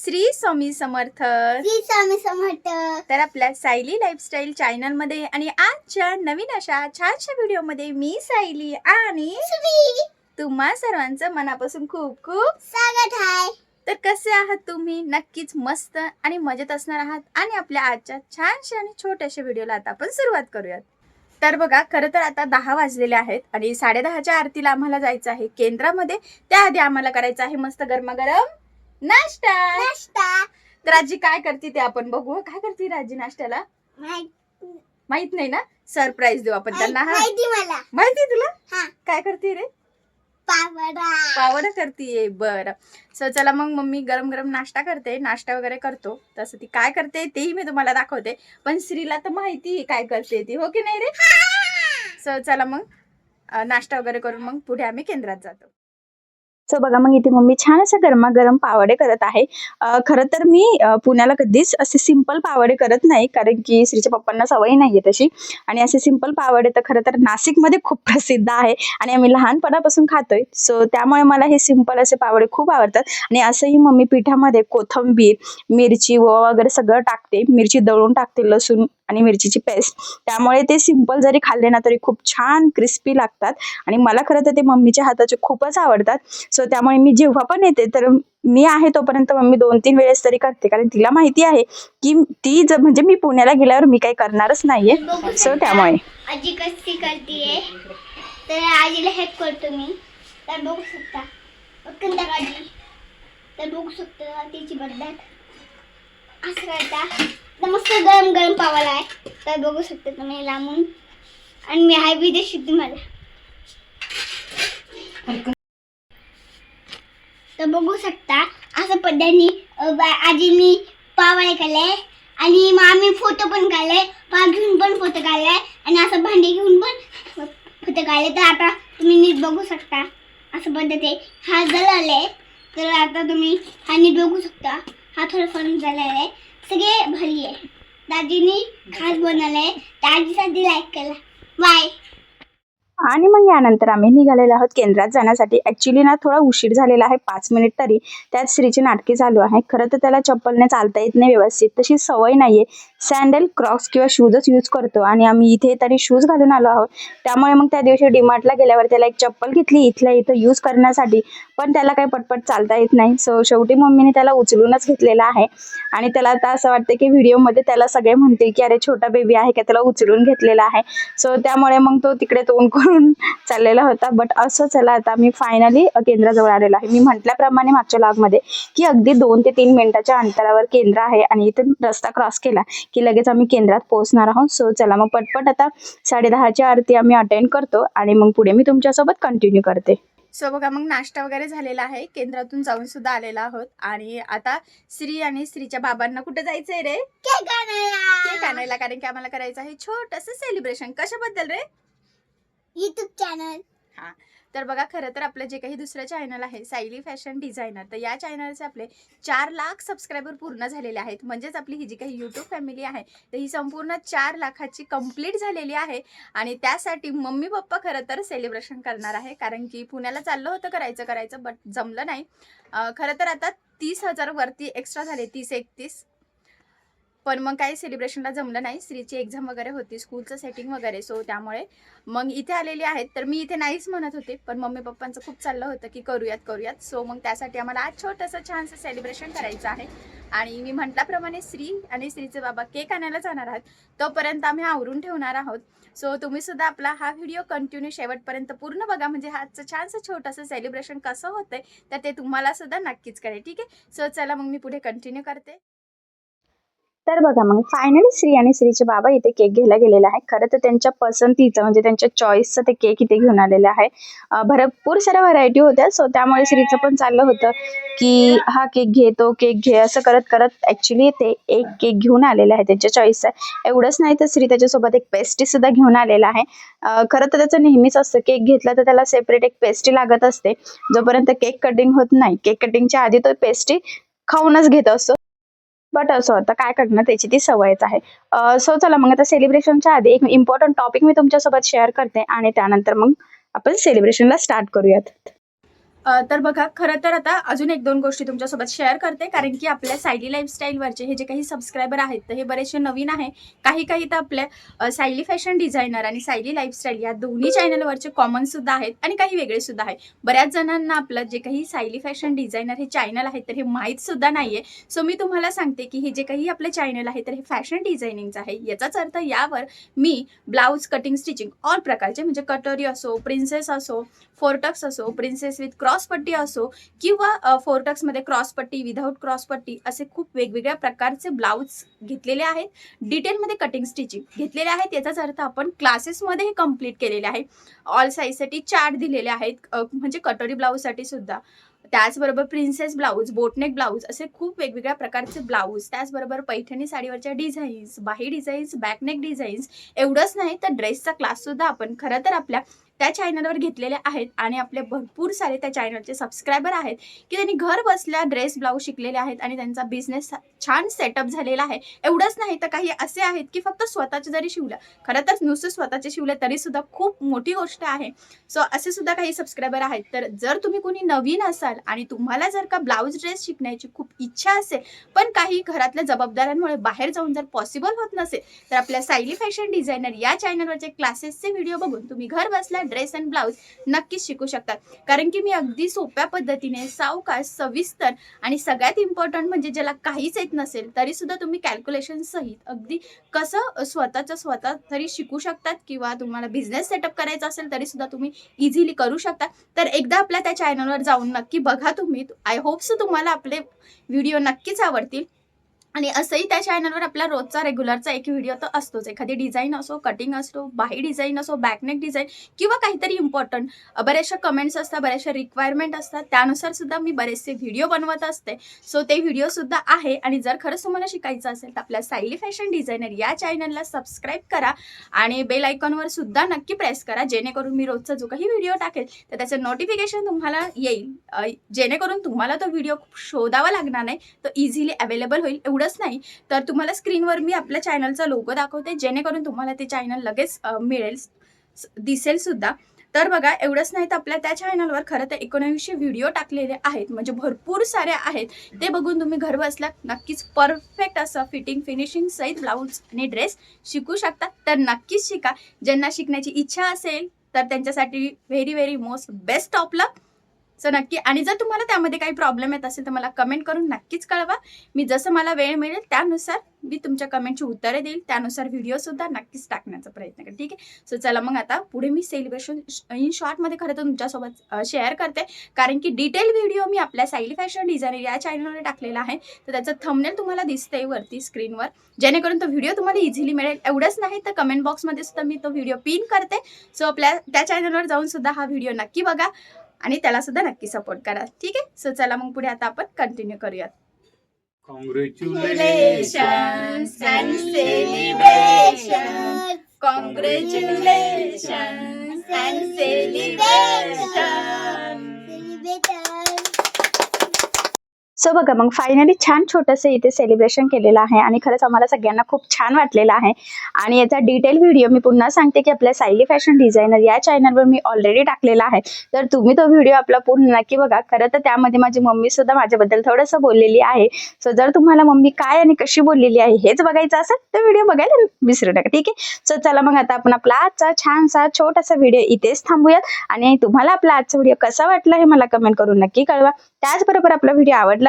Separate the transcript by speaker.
Speaker 1: श्री स्वामी समर्थ.
Speaker 2: श्री स्वामी समर्थ.
Speaker 1: तर आपल्या सायली लाईफस्टाईल चॅनलमध्ये आणि आजच्या नवीन अशा छानशा व्हिडिओमध्ये मी सायली आणि तुम्हा सर्वांचं मनापासून खूप खूप
Speaker 2: स्वागत आहे.
Speaker 1: तर कसे आहात तुम्ही? नक्कीच मस्त आणि मजेत असणार आहात. आणि आपल्या आजच्या छानशा आणि छोट्याशा व्हिडिओला आता आपण सुरुवात करूयात. तर बघा खरं तर आता दहा वाजलेले आहेत आणि साडेदहाच्या आरतीला आम्हाला जायचं आहे. केंद्रामध्ये त्याआधी आम्हाला करायचं आहे मस्त गरमागरम नाश्ता.
Speaker 2: नाश्ता.
Speaker 1: तर आजी काय करते ते आपण बघू. काय करते राजी नाश्त्याला?
Speaker 2: माहित-
Speaker 1: माहीत नाही ना? सरप्राईज देऊ आपण त्यांना हा.
Speaker 2: माहिती मला.
Speaker 1: माहिती तुला?
Speaker 2: हा.
Speaker 1: काय करते रे?
Speaker 2: पावडा.
Speaker 1: पावड करते. बर. सो चला मग मम्मी गरम गरम नाश्ता करते. नाश्ता वगैरे करतो. तसं ती काय करते तेही मी तुम्हाला दाखवते. पण श्रीला तर माहिती आहे काय करते ती. हो की नाही रे? सो चला मग अं, नाश्ता वगैरे करून मग पुढे आम्ही केंद्रात जातो. सो बघा मग इथे मम्मी छान असं गरमागरम पावडे करत आहे. खरं तर मी पुण्याला कधीच असे सिंपल पावडे करत नाही कारण की श्रीच्या पप्पांना सवय नाही आहे तशी. आणि असे सिंपल पावडे तर खरं तर नाशिकमध्ये खूप प्रसिद्ध आहे आणि आम्ही लहानपणापासून खातोय. सो त्यामुळे मला हे सिंपल असे पावडे खूप आवडतात. आणि असंही मम्मी पिठामध्ये कोथिंबीर मिरची व वगैरे सगळं टाकते. मिरची दळून टाकते लसूण आणि मिरचीची पेस्ट. त्यामुळे ते सिंपल जरी खाल्ले ना तरी खूप छान क्रिस्पी लागतात. आणि मला खरं तर ते मम्मीच्या हाताचे खूपच आवडतात. सो त्यामुळे मी जेव्हा पण येते तर मी आहे तोपर्यंत मम्मी दोन तीन वेळेस तरी करते. कारण तिला माहिती आहे की ती जर म्हणजे मी पुण्याला गेल्यावर मी काही करणारच नाहीये. सो त्यामुळे.
Speaker 2: आजी कशी करते तर आजीला हेल्प करतो मी. तर बघू शकता. पटकन त्या आजी. तर बघू शकता तिची पद्धत असं करता. तर मस्त गरम गरम पावाला आहे. तर बघू शकता तुम्ही लांबून. आणि मी हाय बी देशी तुम्हाला. तर बघू शकता असं पद्धतीने अ, बा- पावाळे खाल्ले आणि मग आम्ही फोटो पण काढले पा घेऊन पण फोटो काढलाय आणि असं भांडे घेऊन पण फोटो काढले तर आता तुम्ही नीट बघू शकता असं पद्धती हा जळाले तर आता तुम्ही हा नीट बघू शकता. हा थोडाफार झालेला आहे. सगळे भारी आहे दादीनी खास बनवलंय दादीसाठी लाईक केला. बाय
Speaker 1: आणि मग यानंतर आम्ही निघालेलो आहोत केंद्रात जाण्यासाठी. ऍक्च्युली ना थोडा उशीर झालेला आहे पाच मिनिट तरी. त्यात श्रीची नाटके चालू आहे. खरं तर त्याला चप्पलने चालता येत नाही व्यवस्थित. तशी सवय नाहीये. सँडल क्रॉक्स किंवा शूजच यूज करतो. आणि आम्ही इथे तरी शूज घालून आलो आहोत. त्यामुळे मग त्या दिवशी डीमार्टला गेल्यावर त्याला एक चप्पल घेतली. इथल्या इथं यूज करण्यासाठी. पण त्याला काही पटपट चालता येत नाही. सो शेवटी मम्मीने त्याला उचलूनच घेतलेला आहे. आणि त्याला आता असं वाटतं की व्हिडिओमध्ये त्याला सगळे म्हणतील की अरे छोटा बेबी आहे का? त्याला उचलून घेतलेला आहे. सो त्यामुळे मग तो तिकडे तोंड करून चाललेला होता. बट असं चला आता मी फायनली केंद्राजवळ आलेलो आहे. मी म्हटल्याप्रमाणे मागच्या लॉगमध्ये की अगदी दोन ते तीन मिनिटाच्या अंतरावर केंद्र आहे आणि इथून रस्ता क्रॉस केला. की लगेच आम्ही केंद्रात पोहोचणार आहोत. सो चला मग पटपट आता साडेदहाची आरती आम्ही अटेंड करतो आणि मग पुढे मी तुमच्यासोबत कंटिन्यू करते. सो बघा मग नाश्ता वगैरे झालेला आहे. केंद्रातून जाऊन सुद्धा आलेला आहोत. आणि आता श्री आणि श्रीच्या बाबांना कुठे जायचंय रे?
Speaker 2: केक
Speaker 1: केक आणायला. कारण की आम्हाला करायचं आहे छोटस सेलिब्रेशन कशाबद्दल रे?
Speaker 2: युट्यूब चॅनल
Speaker 1: हा. तर बघा खरं तर आपलं जे काही दुसरं चॅनल आहे सायली फॅशन डिझायनर तर या चॅनलचे आपले चार लाख सबस्क्रायबर पूर्ण झालेले आहेत. म्हणजेच आपली ही जी काही यूट्यूब फॅमिली आहे तर ही संपूर्ण चार लाखाची कंप्लीट झालेली आहे. आणि त्यासाठी मम्मी पप्पा खरं तर सेलिब्रेशन करणार आहे कारण की पुण्याला चाललं होतं करायचं करायचं बट जमलं नाही. खरं तर आता तीस हजार वरती एक्स्ट्रा झाले तीस एकतीस. पण मग काही सेलिब्रेशनला जमलं नाही. स्त्रीची एक्झाम वगैरे होती स्कूलचं सेटिंग वगैरे सो त्यामुळे मग इथे आलेली आहेत. तर मी इथे नाहीच म्हणत होते पण मम्मी पप्पांचं खूप चाललं होतं की करूयात करूयात. सो मग त्यासाठी आम्हाला आज छोटंसं छानसं सेलिब्रेशन करायचं आहे. आणि मी म्हटल्याप्रमाणे स्त्री आणि स्त्रीचे बाबा केक आणायला जाणार आहात. तोपर्यंत आम्ही आवरून ठेवणार आहोत. सो तुम्ही सुद्धा आपला हा व्हिडिओ कंटिन्यू शेवटपर्यंत पूर्ण बघा. म्हणजे आजचं छानसं छोटंसं सेलिब्रेशन कसं होतंय तर ते तुम्हाला सुद्धा नक्कीच कळेल. ठीक आहे? सो चला मग मी पुढे कंटिन्यू करते. तर बघा मग फायनली श्री आणि श्रीचे बाबा इथे केक घ्यायला गेलेला आहे खरं तर त्यांच्या पसंतीचं म्हणजे त्यांच्या चॉईसचं ते केक इथे घेऊन आलेलं आहे. भरपूर साऱ्या व्हरायटी होत्या. सो त्यामुळे श्रीचं पण चाललं होतं की हा केक घे तो केक घे असं करत करत ऍक्च्युली ते एक केक घेऊन आलेले आहे त्यांच्या चॉईसचा एवढंच नाही तर श्री त्याच्यासोबत एक पेस्ट्री सुद्धा घेऊन आलेला आहे. खरं तर त्याचं नेहमीच असतं केक घेतला तर त्याला सेपरेट एक पेस्ट्री लागत असते. जोपर्यंत केक कटिंग होत नाही केक कटिंगच्या आधी तो पेस्ट्री खाऊनच घेत असतो. बट असं होतं काय करणार? त्याची ती सवयच आहे. Uh, सो चला मग आता सेलिब्रेशनच्या आधी एक इम्पॉर्टंट टॉपिक मी तुमच्यासोबत शेअर करते आणि त्यानंतर मग आपण सेलिब्रेशनला स्टार्ट करूयात.
Speaker 3: तर बघा खरं तर आता अजून एक दोन गोष्टी तुमच्यासोबत शेअर करते. कारण की आपल्या सायली लाईफस्टाईलवरचे हे जे काही सबस्क्रायबर आहेत तर हे बरेचसे नवीन आहे काही काही तर आपल्या सायली फॅशन डिझायनर आणि सायली लाईफस्टाईल या दोन्ही चॅनलवरचे कॉमन सुद्धा आहेत आणि काही वेगळे सुद्धा आहे बऱ्याच जणांना आपलं जे काही सायली फॅशन डिझायनर हे चॅनल आहे तर हे माहीत सुद्धा नाहीये. सो मी तुम्हाला सांगते की हे जे काही आपलं चॅनल आहे तर हे फॅशन डिझायनिंगचं आहे. याचाच अर्थ यावर मी ब्लाऊज कटिंग स्टिचिंग ऑल प्रकारचे म्हणजे कटोरी असो प्रिन्सेस असो फोरटक्स असो प्रिन्सेस विथ क्रॉस पट्टी असो किंवा फोरटक्समध्ये क्रॉस पट्टी विदाऊट क्रॉस पट्टी असे खूप वेगवेगळ्या प्रकारचे ब्लाऊज घेतलेले आहेत. डिटेलमध्ये कटिंग स्टिचिंग घेतलेले आहेत. याचाच अर्थ आपण क्लासेसमध्ये हे कंप्लीट केलेले आहे ऑल साईजसाठी चार्ट दिलेले आहेत. म्हणजे कटोरी ब्लाऊजसाठी सुद्धा. त्याचबरोबर प्रिन्सेस ब्लाऊज बोटनेक ब्लाऊज असे खूप वेगवेगळ्या प्रकारचे ब्लाऊज. त्याचबरोबर पैठणी साडीवरच्या डिझाईन्स बाही डिझाईन्स बॅकनेक डिझाईन्स एवढंच नाही तर ड्रेसचा क्लास सुद्धा आपण खरं तर आपल्या त्या चॅनलवर घेतलेले आहेत आणि आपले भरपूर सारे त्या चॅनलचे सबस्क्रायबर आहेत की त्यांनी घर बसल्या ड्रेस ब्लाऊज शिकलेले आहेत आणि त्यांचा बिझनेस छान सेटअप झालेला आहे. एवढंच नाही तर काही असे आहेत की फक्त स्वतःचे जरी शिवलं खरं तर नुसतं स्वतःचे शिवले तरी सुद्धा खूप मोठी गोष्ट आहे. सो असे सुद्धा काही सबस्क्रायबर आहेत. तर जर तुम्ही कोणी नवीन असाल आणि तुम्हाला जर का ब्लाऊज ड्रेस शिकण्याची खूप इच्छा असेल पण काही घरातल्या जबाबदाऱ्यांमुळे बाहेर जाऊन जर पॉसिबल होत नसेल तर आपल्या सायली फॅशन डिझायनर या चॅनलवरचे क्लासेसचे व्हिडिओ बघून तुम्ही घर बसल्या ड्रेस अँड ब्लाऊज नक्कीच शिकू शकतात. कारण की मी अगदी सोप्या पद्धतीने सावकाश सविस्तर आणि सगळ्यात इम्पॉर्टंट म्हणजे ज्याला काहीच येत नसेल तरी सुद्धा तुम्ही कॅल्क्युलेशन सहित अगदी कसं स्वतःचं स्वतः तरी शिकू शकतात किंवा तुम्हाला बिझनेस सेटअप करायचा असेल तरी सुद्धा तुम्ही इझिली करू शकता तर एकदा आपल्या त्या चॅनलवर जाऊन नक्की बघा तुम्ही. आय होप्स तुम्हाला आपले व्हिडिओ नक्कीच आवडतील. आणि असंही त्या चॅनलवर आपला रोजचा रेग्युलरचा एक व्हिडिओ तर असतोच. एखादी डिझाईन असो कटिंग असो बाही डिझाईन असो बॅकनेक डिझाईन किंवा काहीतरी इम्पॉर्टंट बऱ्याचशा कमेंट्स असतात बऱ्याचशा रिक्वायरमेंट असतात. त्यानुसार सुद्धा मी बरेचसे व्हिडिओ बनवत असते. सो ते व्हिडिओसुद्धा आहे. आणि जर खरंच तुम्हाला शिकायचं असेल तर आपल्या सायली फॅशन डिझायनर या चॅनलला सबस्क्राईब करा. आणि बेल आयकॉनवर सुद्धा नक्की प्रेस करा. जेणेकरून मी रोजचा जो काही व्हिडिओ टाकेल तर त्याचं नोटिफिकेशन तुम्हाला येईल. जेणेकरून तुम्हाला तो व्हिडिओ शोधावा लागणार नाही. तो इझिली अवेलेबल होईल. एवढंच नाही तर तुम्हाला स्क्रीनवर मी आपल्या चॅनलचा लोगो दाखवते जेणेकरून तुम्हाला ते चॅनल लगेच मिळेल दिसेल सुद्धा. तर बघा एवढंच नाही तर आपल्या त्या चॅनलवर खरं तर एकोणऐंशी व्हिडिओ टाकलेले आहेत म्हणजे भरपूर सारे आहेत. ते बघून तुम्ही घर बसल्या नक्कीच परफेक्ट असं फिटिंग फिनिशिंग सहित ब्लाऊज आणि ड्रेस शिकू शकता. तर नक्कीच शिका. ज्यांना शिकण्याची इच्छा असेल तर त्यांच्यासाठी व्हेरी व्हेरी मोस्ट बेस्ट ऑपला सो नक्की आणि जर तुम्हाला त्यामध्ये काही प्रॉब्लेम येत असेल तर मला कमेंट करून नक्कीच कळवा. मी जसं मला वेळ मिळेल त्यानुसार मी तुमच्या कमेंटची उत्तरे देईल. त्यानुसार व्हिडिओसुद्धा नक्कीच टाकण्याचा प्रयत्न करेल ठीक आहे? सो चला मग आता पुढे मी सेलिब्रेशन इन शॉर्टमध्ये खरं तर तुमच्यासोबत शेअर करते. कारण की डिटेल व्हिडिओ मी आपल्या सायली फॅशन डिझायनर या चॅनलवर टाकलेला आहे. तर त्याचं थंबनेल तुम्हाला दिसतंय वरती स्क्रीनवर जेणेकरून तो व्हिडिओ तुम्हाला इझिली मिळेल. एवढंच नाही तर कमेंट बॉक्समध्ये सुद्धा मी तो व्हिडिओ पिन करते. सो आपल्या त्या चॅनलवर जाऊन सुद्धा हा व्हिडिओ नक्की बघा. आणि त्याला सुद्धा नक्की सपोर्ट करा. ठीक आहे? सो चला मग पुढे आता आपण कंटिन्यू करूयात. Congratulation celebration congratulation celebration
Speaker 1: so बघा मग फायनली छान छोटंसं इथे सेलिब्रेशन केलेलं आहे आणि खरंच आम्हाला सगळ्यांना खूप छान वाटलेलं आहे. आणि याचा डिटेल व्हिडिओ मी पुन्हा सांगते की आपल्या सायली फॅशन डिझायनर या चॅनलवर मी ऑलरेडी टाकलेला आहे. तर तुम्ही तो व्हिडिओ आपला पूर्ण नक्की बघा. खरं तर त्यामध्ये माझी मम्मी सुद्धा माझ्याबद्दल थोडंसं बोललेली आहे. सो जर तुम्हाला मम्मी काय आणि कशी बोललेली आहे हेच बघायचं असेल तर व्हिडिओ बघायला विसरू नका ठीक आहे? सो चला मग आता आपण आपला आजचा छानसा छोटासा व्हिडिओ इथेच थांबूयात. आणि तुम्हाला आपला आजचा व्हिडिओ कसा वाटला हे मला कमेंट करून नक्की कळवा. त्याचबरोबर आपला व्हिडिओ आवडला